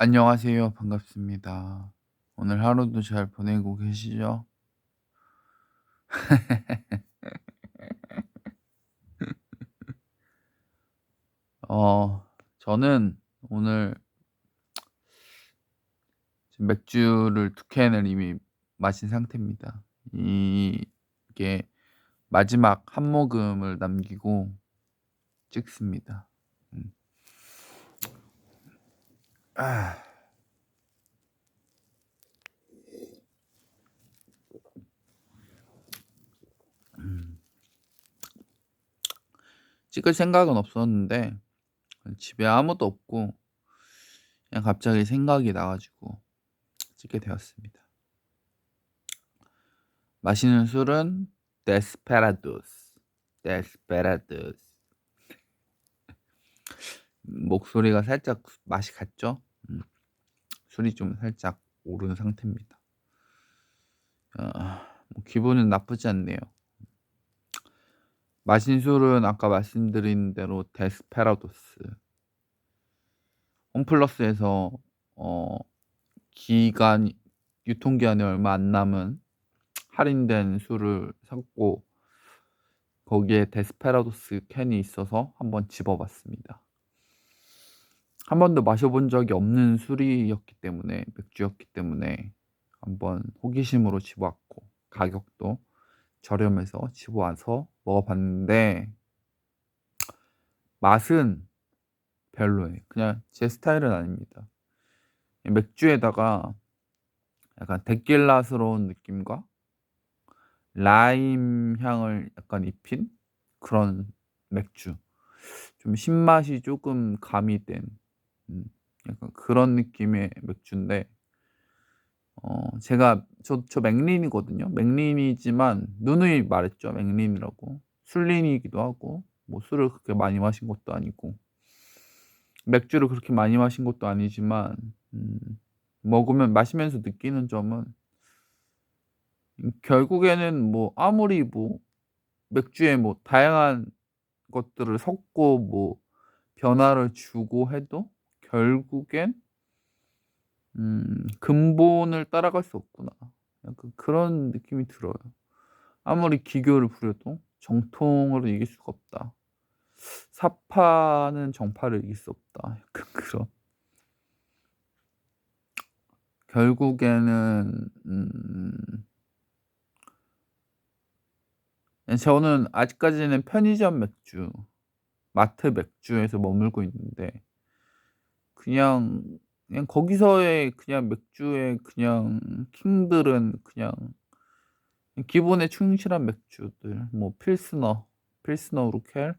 안녕하세요. 반갑습니다. 오늘 하루도 잘 보내고 계시죠? 어, 저는 오늘 맥주를 두 캔을 이미 마신 상태입니다. 이게 마지막 한 모금을 남기고 찍습니다. 음. 아. 음. 찍을 생각은 없었는데 집에 아무도 없고 그냥 갑자기 생각이 나 가지고 찍게 되었습니다. 마시는 술은 데스페라도스. 데스페라도스. 목소리가 살짝 맛이 갔죠? 음. 술이 좀 살짝 오른 상태입니다. 어, 뭐 기분은 나쁘지 않네요. 마신 술은 아까 말씀드린 대로 데스페라도스. 홈플러스에서 어 기간 유통기한이 얼마 안 남은 할인된 술을 샀고 거기에 데스페라도스 캔이 있어서 한번 집어 봤습니다. 한 번도 마셔 본 적이 없는 술이었기 때문에 맥주였기 때문에 한번 호기심으로 집어 왔고 가격도 저렴해서 집어 와서 먹어 봤는데 맛은 별로예요. 그냥 제 스타일은 아닙니다. 맥주에다가 약간 데킬라스러운 느낌과 라임 향을 약간 입힌 그런 맥주. 좀 신맛이 조금 가미된 음 약간 그런 느낌의 맥주인데 어 제가 저 저 맥린이거든요. 맥린이지만 누누이 말했죠. 맥린이라고. 술린이기도 하고 뭐 술을 그렇게 많이 마신 것도 아니고 맥주를 그렇게 많이 마신 것도 아니지만 음 먹으면 마시면서 느끼는 점은 음 결국에는 뭐 아무리 뭐 맥주에 뭐 다양한 것들을 섞고 뭐 변화를 주고 해도 결국엔 음 '근본을 따라갈 수 없구나.' 약간 그런 느낌이 들어요. 아무리 기교를 부려도 정통으로 이길 수가 없다. 사파는 정파를 이길 수 없다. 약간 그런 결국에는 음예 저는 아직까지는 편의점 맥주, 마트 맥주에서 머물고 있는데 그냥 그냥 거기서의 그냥 맥주의 그냥 킹들은 그냥 기본에 충실한 맥주들 뭐 필스너, 필스너 우르켈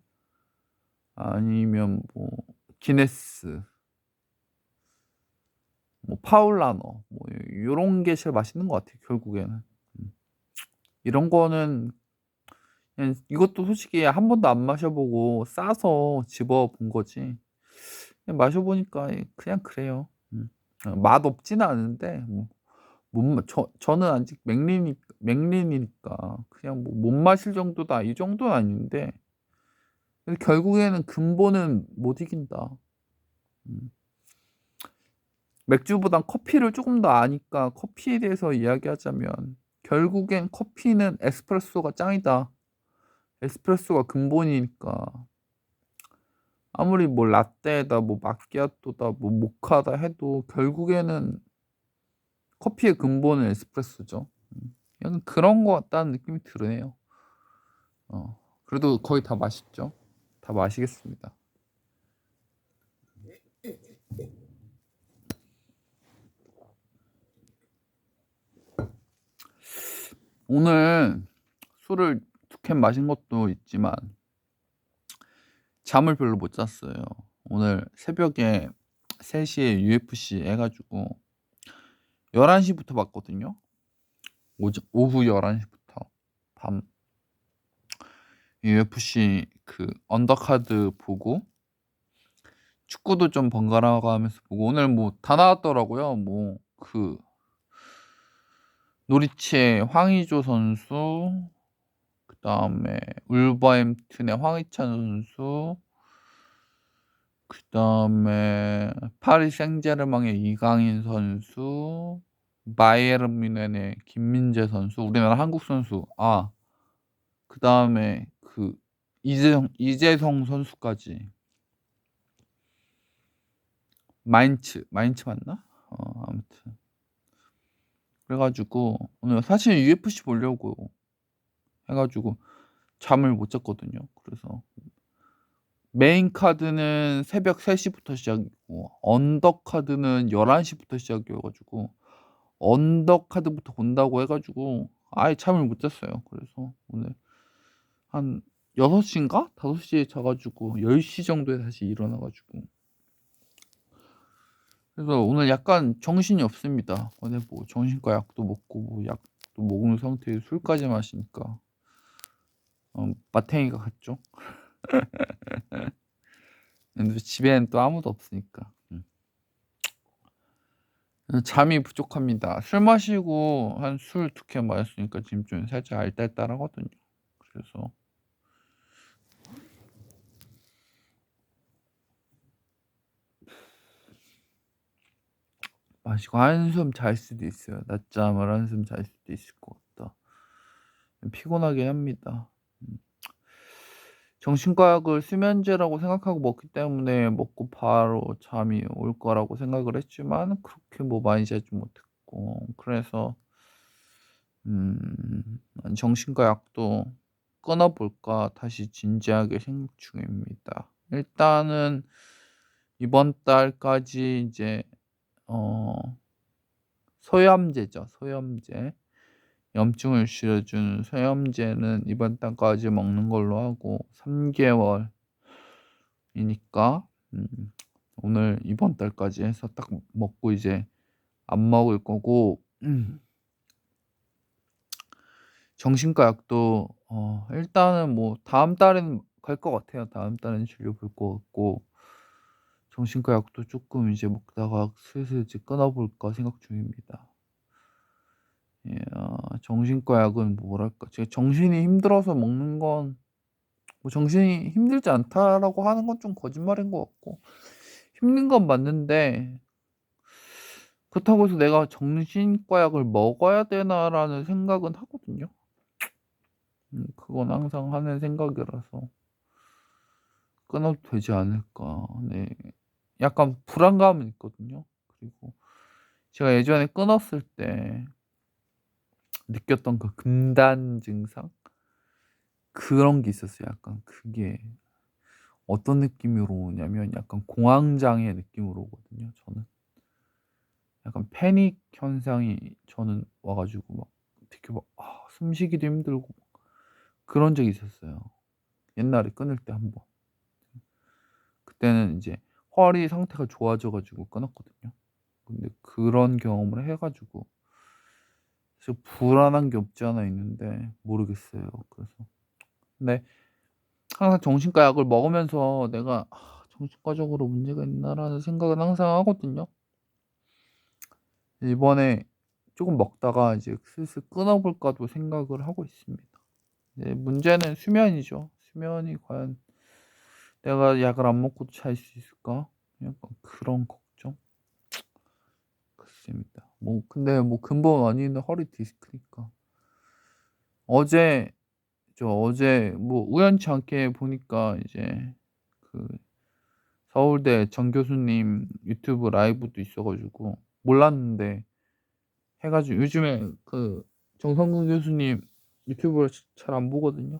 아니면 뭐 기네스 뭐 파울라너 뭐 요런 게 제일 맛있는 것 같아요 결국에는. 음. 이런 거는 이것도 솔직히 한 번도 안 마셔 보고 싸서 집어 본 거지 마셔 보니까 그냥 그래요. 음. 어 맛없지는 않은데 뭐 못 마 저 저는 아직 맥린이 맥린이니까 그냥 뭐 '못 마실 정도다.' 이 정도는 아닌데 근데 결국에는 '근본은 못 이긴다.' 음. 맥주보단 커피를 쪼금 더 아니까 커피에 대해서 이야기하자면 결국엔 '커피는 에스프레소가 짱이다.' 에스프레소가 근본이니까 아무리 뭐 라떼다 뭐 마키아토다 뭐 모카다 해도 결국에는 커피의 근본은 에스프레소죠. 음. 약간 그런 것 같다는 느낌이 드네요. 어 그래도 거의 다 맛있죠. 다 마시겠습니다. 오늘 술을 두 캔 마신 것도 있지만 잠을 별로 못 잤어요. 오늘 새벽에 3 시에 UFC 해 가지고 11 시부터 봤거든요. 오전 오후 11 시부터 밤 UFC 그 언더카드 보고 축구도 좀 번갈아 가면서 보고 오늘 뭐 다 나왔더라고요. 뭐 그 노리치의 황의조 선수 그다음에 울버햄튼의 황희찬 선수 그다음에 파리 생제르맹의 이강인 선수, 바이에른 뮌헨의 김민재 선수, 우리나라 한국 선수. 아. 그다음에 그 이재성 이재성 선수까지. 마인츠, 마인츠 맞나? 어 아무튼. 그래 가지고 오늘 사실 UFC 보려고 해 가지고 잠을 못 잤거든요. 그래서 메인 카드는 새벽 3 부터 시작이고 언더 카드는 11 시부터 시작이어 가지고 언더 카드부터 본다고 해 가지고 아예 잠을 못 잤어요. 그래서 오늘 한 6 시인가 5 시에 자 가지고 10시 정도에 다시 일어나 가지고 그래서 오늘 약간 정신이 없습니다. 어제 뭐 정신과 약도 먹고 뭐 약도 먹은 상태에 술까지 마시니까 어 마탱이가. 근데 집에는 또 아무도 없으니까. 음. 잠이 부족합니다. 술 마시고 한술2캔 마셨으니까 지금 좀 살짝 알딸딸하거든요. 그래서 마시고 한숨 잘 수도 있어요. 낮잠을 한숨 잘 수도 있을 것 같다. 피곤하긴 합니다. 음. 정신과 약을 수면제라고 생각하고 먹기 때문에 먹고 바로 잠이 올 거라고 생각을 했지만 그렇게 뭐 많이 자지 못했고 그래서 음 정신과 약도 끊어 볼까 다시 진지하게 생각 중입니다. 일단은 이번 달까지 이제 어 소염제죠. 소염제. 염증을 줄여주는 소염제는 이번 달까지 먹는 걸로 하고 3 개월이니까 음 오늘 이번 달까지 해서 딱 먹고 이제 안 먹을 거고 음. 정신과 약도 어 일단은 뭐 다음 달에는 갈 것 같아요. 다음 달에는 진료 볼 것 같고 정신과 약도 쪼끔 이제 먹다가 슬슬 이제 끊어 볼까 생각 중입니다. 예 어 정신과 약은 뭐랄까 제가 정신이 힘들어서 먹는 건 뭐 "정신이 힘들지 않다."라고 하는 건 좀 거짓말인 것 같고 힘든 건 맞는데 그렇다고 해서 '내가 정신과 약을 먹어야 되나.'라는 생각은 하거든요. 음 그건 항상 하는 생각이라서 '끊어도 되지 않을까.' 네. 약간 불안감은 있거든요. 그리고 제가 예전에 끊었을 때 느꼈던 그 금단 증상? 그런 게 있었어요. 약간 그게 어떤 느낌으로 오냐면 약간 공황장애 느낌으로 오거든요 저는. 약간 패닉 현상이 저는 와 가지고 막 되게 막아 숨쉬기도 힘들고 그런 적이 있었어요. 옛날에 끊을 때1 번. 그때는 인제 허리 상태가 좋아져 가지고 끊었거든요. 근데 그런 경험을 해 가지고 좀 불안한 게 없지 않아 있는데 모르겠어요. 그래서 근데 항상 정신과 약을 먹으면서 '내가 아 정신과적으로 문제가 있나.'라는 생각은 항상 하거든요. 이번에 쪼금 먹다가 이제 슬슬 끊어 볼까도 생각을 하고 있습니다. 이제 문제는 수면이죠. 수면이 과연 '내가 약을 안 먹고도 잘 수 있을까?' 약간 그런 걱정? 그렇습니다. 뭐 근데 뭐 근본 원인은 허리 디스크니까. 어제 저 어제 뭐 우연치 않게 보니까 이제 그 서울대 정 교수님 유튜브 라이브도 있어 가지고 몰랐는데 해 가지고 요즘에 그 정성근 교수님 유튜브를 잘 안 보거든요.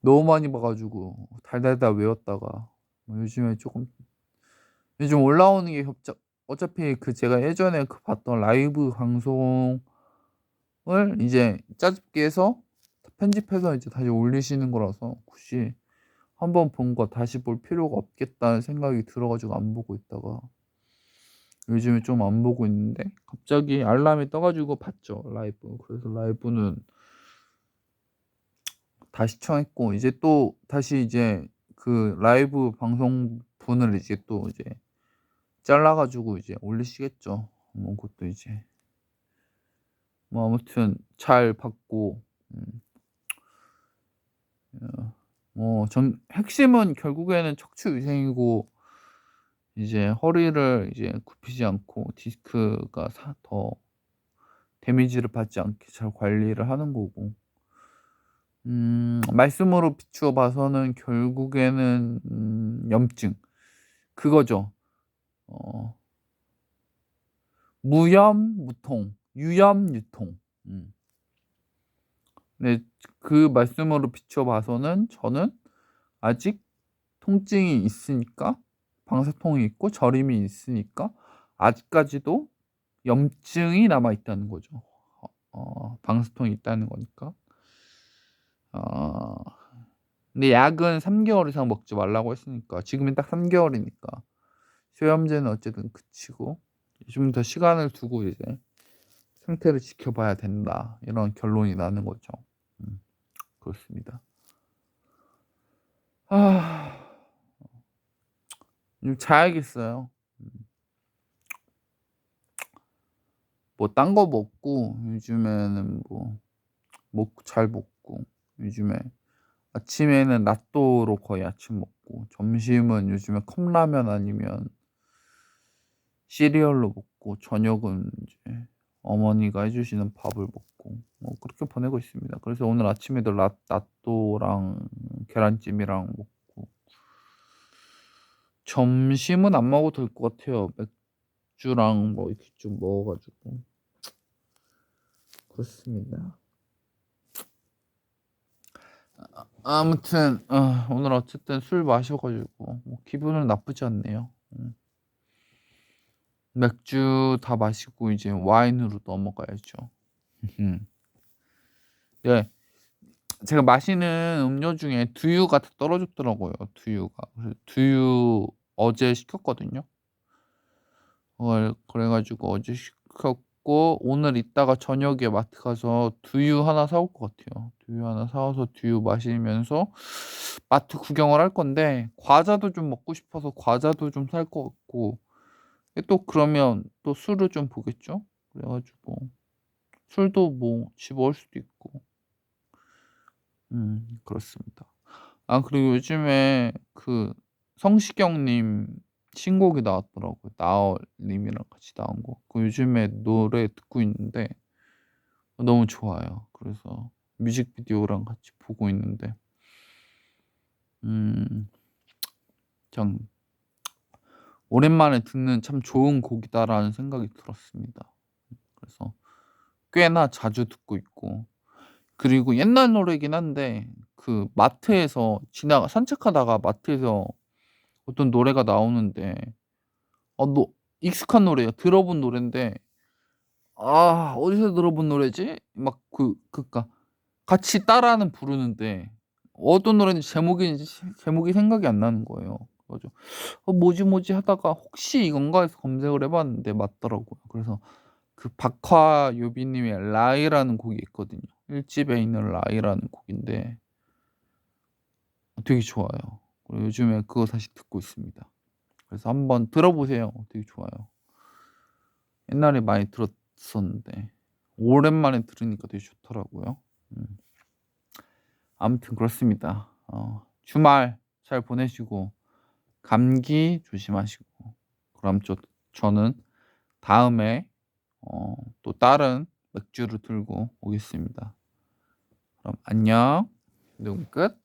너무 많이 봐 가지고 달달달 외웠다가 뭐 요즘에 쪼금 요즘 올라오는 게 겹쳐 어차피 그 제가 예전에 그 봤던 라이브 방송을 이제 짧게 해서 편집해서 이제 다시 올리시는 거라서 굳이 1번본 거 다시 볼 필요가 없겠다는 생각이 들어 가지고 안 보고 있다가 요즘에 좀 안 보고 있는데 갑자기 알람이 떠 가지고 봤죠 라이브. 그래서 라이브는 다 시청했고 이제 또 다시 이제 그 라이브 방송분을 이제 또 이제 잘라 가지고 이제 올리시겠죠. 뭐 그것도 이제 뭐 아무튼 잘 봤고 음. 어뭐전 핵심은 결국에는 척추 위생이고 이제 허리를 이제 굽히지 않고 디스크가 사더 데미지를 받지 않게 잘 관리를 하는 거고. 음 말씀으로 비추어 봐서는 결국에는 음 염증 그거죠. 어 무염, 무통, 유염, 유통. 음. 네. 그 말씀으로 비추어 봐서는 저는 아직 통증이 있으니까 방사통이 있고 저림이 있으니까 아직까지도 염증이 남아 있다는 거죠. 어어 방사통이 있다는 거니까. 어 근데 약은 3 개월 이상 먹지 말라고 했으니까 지금이 딱 3 개월이니까 쇠염제는 어쨌든 그치고 좀 더 시간을 두고 이제 상태를 지켜봐야 된다. 이런 결론이 나는 거죠. 음 그렇습니다. 아. 좀 자야겠어요. 음. 뭐딴 거 먹고 요즘에는 뭐먹잘 먹고 요즘에 아침에는 나또로 거의 아침 먹고 점심은 요즘에 컵라면 아니면 시리얼로 먹고 저녁은 이제 어머니가 해 주시는 밥을 먹고 뭐 그렇게 보내고 있습니다. 그래서 오늘 아침에도 라 나또랑 계란찜이랑 먹고 점심은 안 먹어도 될 것 같아요. 맥주랑 뭐 이렇게 좀 먹어 가지고. 그렇습니다. 아 아무튼 어 오늘 어쨌든 술 마셔 가지고 뭐 기분은 나쁘지 않네요. 음. 맥주 다 마시고 이제 와인으로 넘어가야죠. 네. 제가 마시는 음료 중에 두유가 다 떨어졌더라고요, 두유가. 두유 어제 시켰거든요. 그걸 그래 가지고 어제 시켰고 오늘 이따가 저녁에 마트 가서 두유 하나 사올 것 같아요. 두유 하나 사 와서 두유 마시면서 마트 구경을 할 건데 과자도 좀 먹고 싶어서 과자도 좀 살 것 같고 또 그러면 또 술을 좀 보겠죠. 그래 가지고 술도 뭐 집어올 수도 있고. 음 그렇습니다. 아 그리고 요즘에 그 성시경 님 신곡이 나왔더라고요. 나얼 님이랑 같이 나온 거. 그 요즘에 노래 듣고 있는데 너무 좋아요. 그래서 뮤직비디오랑 같이 보고 있는데 음 참' 오랜만에 듣는 참 좋은 곡이다.'라는 생각이 들었습니다. 그래서 꽤나 자주 듣고 있고 그리고 옛날 노래긴 한데 그 마트에서 지나가 산책하다가 마트에서 어떤 노래가 나오는데 어 노 익숙한 노래예요. 들어본 노랜데 '아 어디서 들어본 노래지?' 막 그 그러니까 같이 따라는 부르는데 어떤 노래인지 제목인지 제목이 생각이 안 나는 거예요. 그래 가지고 '어 뭐지, 뭐지?' 하다가 '혹시 이건가?' 해서 검색을 해 봤는데 맞더라고요. 그래서 그 박화 요비 님의 라이라는 곡이 있거든요. 1 집에 있는 라이라는 곡인데 되게 좋아요. 그리고 요즘에 그거 다시 듣고 있습니다. 그래서 한번 들어보세요. 되게 좋아요. 옛날에 많이 들었었는데 오랜만에 들으니까 되게 좋더라고요. 음. 아무튼 그렇습니다. 어 주말 잘 보내시고 감기 조심하시고 그럼 저 저는 다음에 어 또 다른 맥주를 들고 오겠습니다. 그럼 안녕. 녹음 끝.